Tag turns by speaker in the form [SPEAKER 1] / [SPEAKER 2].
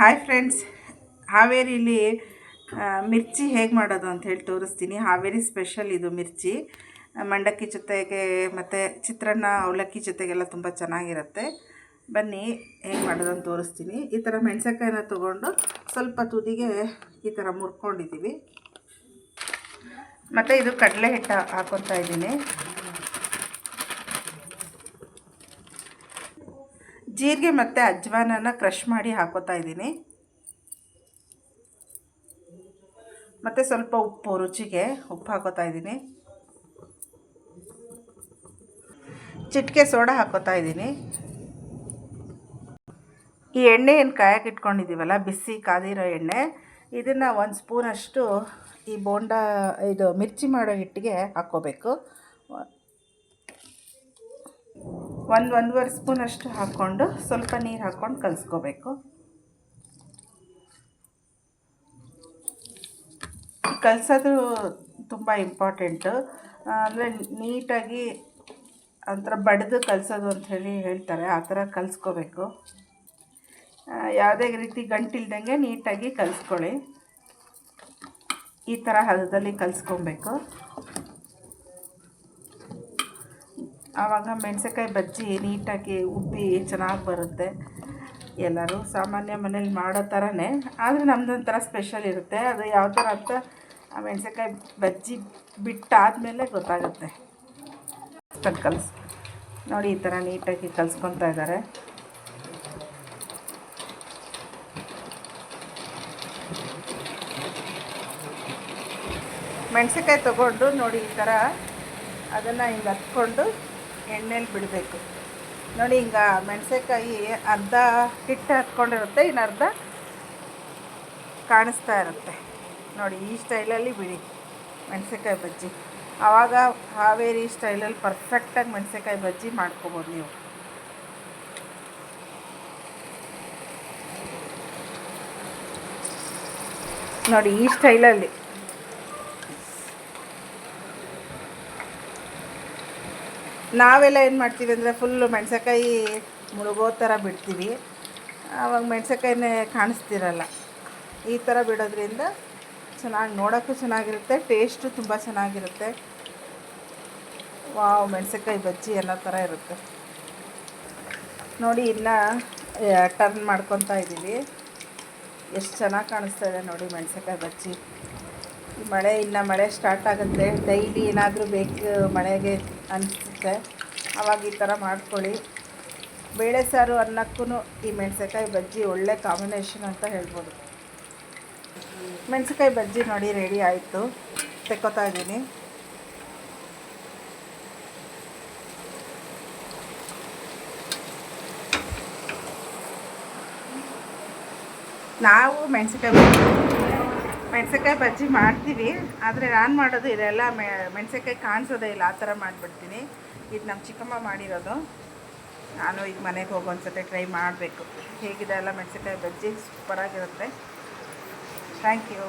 [SPEAKER 1] Hi friends ಹಾವೇರಿಲಿ ಮಿರ್ಚಿ ಹೇಗೆ ಮಾಡೋದು ಅಂತ ಹೇಳಿ ತೋರಿಸ್ತೀನಿ. ಹಾವೇರಿ ಸ್ಪೆಷಲ್ ಇದು ಮಿರ್ಚಿ. ಮಂಡಕ್ಕಿ ಜೊತೆಗೆ ಮತ್ತು ಚಿತ್ರಾನ್ನ, ಅವಲಕ್ಕಿ ಜೊತೆಗೆಲ್ಲ ತುಂಬ ಚೆನ್ನಾಗಿರುತ್ತೆ. ಬನ್ನಿ, ಹೇಗೆ ಮಾಡೋದು ಅಂತ ತೋರಿಸ್ತೀನಿ. ಈ ಥರ ಮೆಣಸಕಾಯಿನ ತೊಗೊಂಡು ಸ್ವಲ್ಪ ತುದಿಗೆ ಈ ಥರ ಮುರ್ಕೊಂಡಿದ್ದೀವಿ. ಮತ್ತು ಇದು ಕಡಲೆ ಹಿಟ್ಟು ಹಾಕ್ಕೊತಾ ಇದ್ದೀನಿ. ಜೀರಿಗೆ ಮತ್ತು ಅಜ್ವಾನನ ಕ್ರಷ್ ಮಾಡಿ ಹಾಕೋತಾ ಇದ್ದೀನಿ. ಮತ್ತು ಸ್ವಲ್ಪ ಉಪ್ಪು, ರುಚಿಗೆ ಉಪ್ಪು ಹಾಕೋತಾ ಇದ್ದೀನಿ. ಚಿಟಿಕೆ ಸೋಡಾ ಹಾಕೋತಾ ಇದ್ದೀನಿ. ಈ ಎಣ್ಣೆ ಏನು ಕಾಯಕ್ಕೆ ಇಟ್ಕೊಂಡಿದ್ದೀವಲ್ಲ, ಬಿಸಿ ಕಾದಿರೋ ಎಣ್ಣೆ, ಇದನ್ನು ಒಂದು ಸ್ಪೂನಷ್ಟು ಈ ಬೋಂಡ, ಇದು ಮಿರ್ಚಿ ಮಾಡೋ ಹಿಟ್ಟಿಗೆ ಹಾಕ್ಕೋಬೇಕು ಒಂದು ಒಂದೂವರೆ ಸ್ಪೂನಷ್ಟು ಹಾಕ್ಕೊಂಡು ಸ್ವಲ್ಪ ನೀರು ಹಾಕ್ಕೊಂಡು ಕಲಿಸ್ಕೋಬೇಕು. ಕಲಸೋದು ತುಂಬ ಇಂಪಾರ್ಟೆಂಟು ಅಂದರೆ ನೀಟಾಗಿ ಒಂಥರ ಬಡಿದು ಕಲಸೋದು ಅಂಥೇಳಿ ಹೇಳ್ತಾರೆ, ಆ ಥರ ಕಲಿಸ್ಕೋಬೇಕು. ಯಾವುದೇ ರೀತಿ ಗಂಟಿಲ್ದಂಗೆ ನೀಟಾಗಿ ಕಲಿಸ್ಕೊಳ್ಳಿ. ಈ ಥರ ಹದದಲ್ಲಿ ಕಲಿಸ್ಕೊಬೇಕು. ಆವಾಗ ಮೆಣಸಿನ್ಕಾಯಿ ಬಜ್ಜಿ ನೀಟಾಗಿ ಉಬ್ಬಿ ಚೆನ್ನಾಗಿ ಬರುತ್ತೆ. ಎಲ್ಲರೂ ಸಾಮಾನ್ಯ ಮನೇಲಿ ಮಾಡೋ ಥರನೇ, ಆದರೆ ನಮ್ಮದೊಂಥರ ಸ್ಪೆಷಲ್ ಇರುತ್ತೆ. ಅದು ಯಾವ ಥರ ಅಂತ ಆ ಮೆಣಸಿನ್ಕಾಯಿ ಬಜ್ಜಿ ಬಿಟ್ಟಾದಮೇಲೆ ಗೊತ್ತಾಗುತ್ತೆ. ಕಲಿಸ್, ನೋಡಿ ಈ ಥರ ನೀಟಾಗಿ ಕಲಿಸ್ಕೊತಾ ಇದ್ದಾರೆ. ಮೆಣಸಿನ್ಕಾಯಿ ತೊಗೊಂಡು ನೋಡಿ ಈ ಥರ ಅದನ್ನು ಹಿಂಗೆ ಹತ್ಕೊಂಡು ಎಣ್ಣೆಲಿ ಬಿಡಬೇಕು. ನೋಡಿ ಹಿಂಗೆ ಮೆಣಸಿನ್ಕಾಯಿ ಅರ್ಧ ಹಿಟ್ಟು ಹತ್ಕೊಂಡಿರುತ್ತೆ, ಇನ್ನು ಅರ್ಧ ಕಾಣಿಸ್ತಾ ಇರುತ್ತೆ. ನೋಡಿ, ಈ ಸ್ಟೈಲಲ್ಲಿ ಬಿಡಿ ಮೆಣಸಿನ್ಕಾಯಿ ಬಜ್ಜಿ. ಆವಾಗ ಹಾವೇರಿ ಸ್ಟೈಲಲ್ಲಿ ಪರ್ಫೆಕ್ಟಾಗಿ ಮೆಣಸಿನ್ಕಾಯಿ ಬಜ್ಜಿ ಮಾಡ್ಕೊಬೋದು ನೀವು. ನೋಡಿ, ಈ ಸ್ಟೈಲಲ್ಲಿ ನಾವೆಲ್ಲ ಏನು ಮಾಡ್ತೀವಿ ಅಂದರೆ ಫುಲ್ಲು ಮೆಣಸಕಾಯಿ ಮುಳುಗೋ ಥರ ಬಿಡ್ತೀವಿ. ಆವಾಗ ಮೆಣಸಕಾಯಿನೇ ಕಾಣಿಸ್ತಿರಲ್ಲ. ಈ ಥರ ಬಿಡೋದ್ರಿಂದ ಚೆನ್ನಾಗಿ ನೋಡೋಕ್ಕೂ ಚೆನ್ನಾಗಿರುತ್ತೆ ಟೇಸ್ಟು ತುಂಬ ಚೆನ್ನಾಗಿರುತ್ತೆ. ವಾವ್ ಮೆಣಸಕಾಯಿ ಬಜ್ಜಿ ಎಲ್ಲ ಥರ ಇರುತ್ತೆ. ನೋಡಿ, ಇನ್ನು ಟರ್ನ್ ಮಾಡ್ಕೊತಾ ಇದ್ದೀವಿ ಎಷ್ಟು ಚೆನ್ನಾಗಿ ಕಾಣಿಸ್ತಾ ಇದೆ ನೋಡಿ ಮೆಣಸಕಾಯಿ ಬಜ್ಜಿ. ಮಳೆ ಇಲ್ಲ ಮಳೆ ಸ್ಟಾರ್ಟ್ ಆಗುತ್ತೆ. ಡೈಲಿ ಏನಾದರೂ ಬೇಕು ಮಳೆಗೆ ಅನಿಸುತ್ತೆ. ಆವಾಗ ಈ ಥರ ಮಾಡ್ಕೊಳ್ಳಿ. ಬೇಳೆ ಸಾರು ಅನ್ನಕ್ಕೂ ಈ ಮೆಣಸಿನ್ಕಾಯಿ ಬಜ್ಜಿ ಒಳ್ಳೆ ಕಾಂಬಿನೇಷನ್ ಅಂತ ಹೇಳ್ಬೋದು. ಮೆಣಸಿನ್ಕಾಯಿ ಬಜ್ಜಿ ನೋಡಿ ರೆಡಿ ಆಯಿತು. ತೆಕ್ಕೋತಾ ಇದ್ದೀನಿ. ನಾವು ಮೆಣಸಿನ್ಕಾಯಿ ಬಜ್ಜಿ ಮೆಣಸಿನ್ಕಾಯಿ ಬಜ್ಜಿ ಮಾಡ್ತೀವಿ, ಆದರೆ ನಾನು ಮಾಡೋದು ಇದೆಲ್ಲ ಮೆ ಕಾಣಿಸೋದೇ ಇಲ್ಲ, ಆ ಥರ ಮಾಡಿಬಿಡ್ತೀನಿ. ಇದು ನಮ್ಮ ಚಿಕ್ಕಮ್ಮ ಮಾಡಿರೋದು. ನಾನು ಈಗ ಮನೆಗೆ ಹೋಗಿ ಒಂದ್ಸತಿ ಟ್ರೈ ಮಾಡಬೇಕು. ಹೇಗಿದೆ ಎಲ್ಲ ಮೆಣಸಿನ್ಕಾಯಿ ಬಜ್ಜಿ? ಸೂಪರಾಗಿರುತ್ತೆ. Thank you.